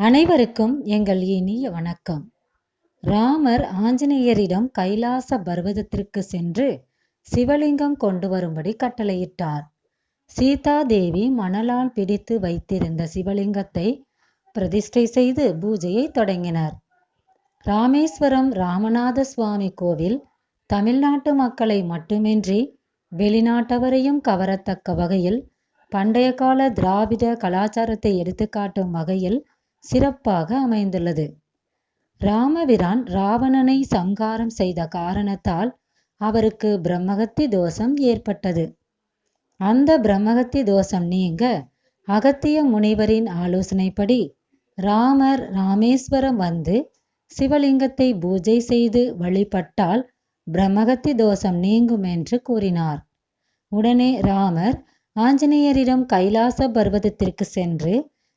அனைவருக்கும் எங்கள் இனிய வணக்கம். ராமர் ஆஞ்சநேயரிடம் கைலாச பர்வதத்திற்கு சென்று சிவலிங்கம் கொண்டு வரும்படி கட்டளையிட்டார். சீதா தேவி மணலால் பிடித்து வைத்திருந்த சிவலிங்கத்தை பிரதிஷ்டை செய்து பூஜையை தொடங்கினர். ராமேஸ்வரம் ராமநாத சுவாமி கோவில் தமிழ்நாட்டு மக்களை மட்டுமின்றி வெளிநாட்டவரையும் கவரத்தக்க வகையில் பண்டைய கால திராவிட கலாச்சாரத்தை எடுத்துக்காட்டும் வகையில் சிறப்பாக அமைந்துள்ளது. ராமபிரான் ராவணனை சங்காரம் செய்த காரணத்தால் அவருக்கு பிரம்மகத்தி தோஷம் ஏற்பட்டது. அந்த பிரம்மகத்தி தோஷம் நீங்க அகத்திய முனிவரின் ஆலோசனைப்படி ராமர் ராமேஸ்வரம் வந்து சிவலிங்கத்தை பூஜை செய்து வழிபட்டால் பிரம்மகத்தி தோஷம் நீங்கும் என்று கூறினார். உடனே ராமர் ஆஞ்சநேயரிடம் கைலாச பர்வதத்திற்கு சென்று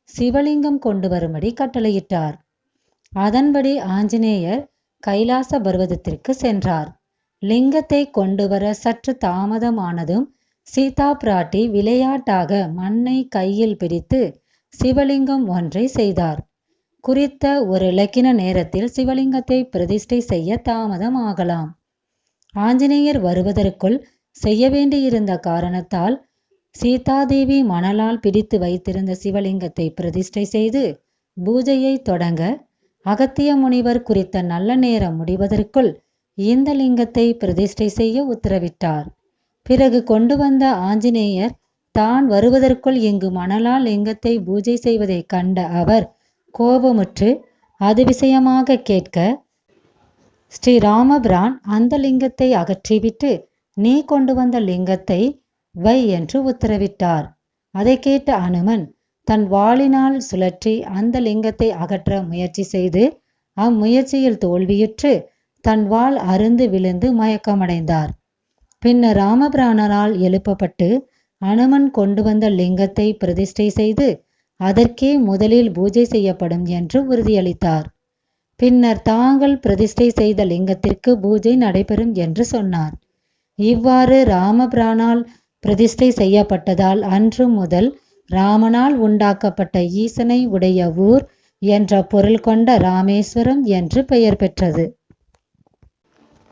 சிவலிங்கம் கொண்டு வரும்படி கட்டளையிட்டார். அதன்படி ஆஞ்சநேயர் கைலாச பர்வதத்திற்கு சென்றார். லிங்கத்தை கொண்டு வர சற்று தாமதமானதும் சீதா பிராட்டி விளையாட்டாக மண்ணை கையில் பிடித்து சிவலிங்கம் ஒன்றை செய்தார். குறித்த ஒரு இலக்கின நேரத்தில் சிவலிங்கத்தை பிரதிஷ்டை செய்ய தாமதம் ஆகலாம் ஆஞ்சநேயர் வருவதற்குள் செய்ய வேண்டியிருந்த காரணத்தால் சீதாதேவி மணலால் பிடித்து வைத்திருந்த சிவலிங்கத்தை பிரதிஷ்டை செய்து பூஜையை தொடங்க அகத்திய முனிவர் குறித்த நல்ல நேரம் முடிவதற்குள் இந்த லிங்கத்தை பிரதிஷ்டை செய்ய உத்தரவிட்டார். பிறகு கொண்டு வந்த ஆஞ்சநேயர் தான் வருவதற்குள் இங்கு மணலால் லிங்கத்தை பூஜை செய்வதை கண்ட அவர் கோபமுற்று அது விஷயமாக கேட்க ஸ்ரீ ராமபிரான் அந்த லிங்கத்தை அகற்றிவிட்டு நீ கொண்டு வந்த லிங்கத்தை வை என்று உத்தரவிட்டார். அதை கேட்ட அனுமன் தன் வாளினால் சுழற்றி அந்த லிங்கத்தை அகற்ற முயற்சி செய்து அம்முயற்சியில் தோல்வியுற்று தன் வாள் அருந்து விழுந்து மயக்கமடைந்தார். பின்னர் ராமபிராணரால் எழுப்பப்பட்டு அனுமன் கொண்டு வந்த லிங்கத்தை பிரதிஷ்டை செய்து அதற்கே முதலில் பூஜை செய்யப்படும் என்று உறுதியளித்தார். பின்னர் தாங்கள் பிரதிஷ்டை செய்த லிங்கத்திற்கு பூஜை நடைபெறும் என்று சொன்னார். இவ்வாறு ராமபிரானால் பிரதிஷ்டை செய்யப்பட்டதால் அன்று முதல் ராமனால் உண்டாக்கப்பட்ட ஈசனை உடைய ஊர் என்ற பொருள் கொண்ட ராமேஸ்வரம் என்று பெயர் பெற்றது.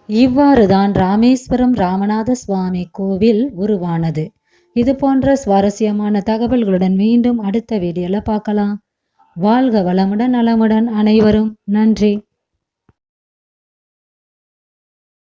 இவ்வாறுதான் ராமேஸ்வரம் ராமநாத சுவாமி கோவில் உருவானது. இது போன்ற சுவாரஸ்யமான தகவல்களுடன் மீண்டும் அடுத்த வீடியோல பார்க்கலாம். வாழ்க வளமுடன் நலமுடன் அனைவரும். நன்றி.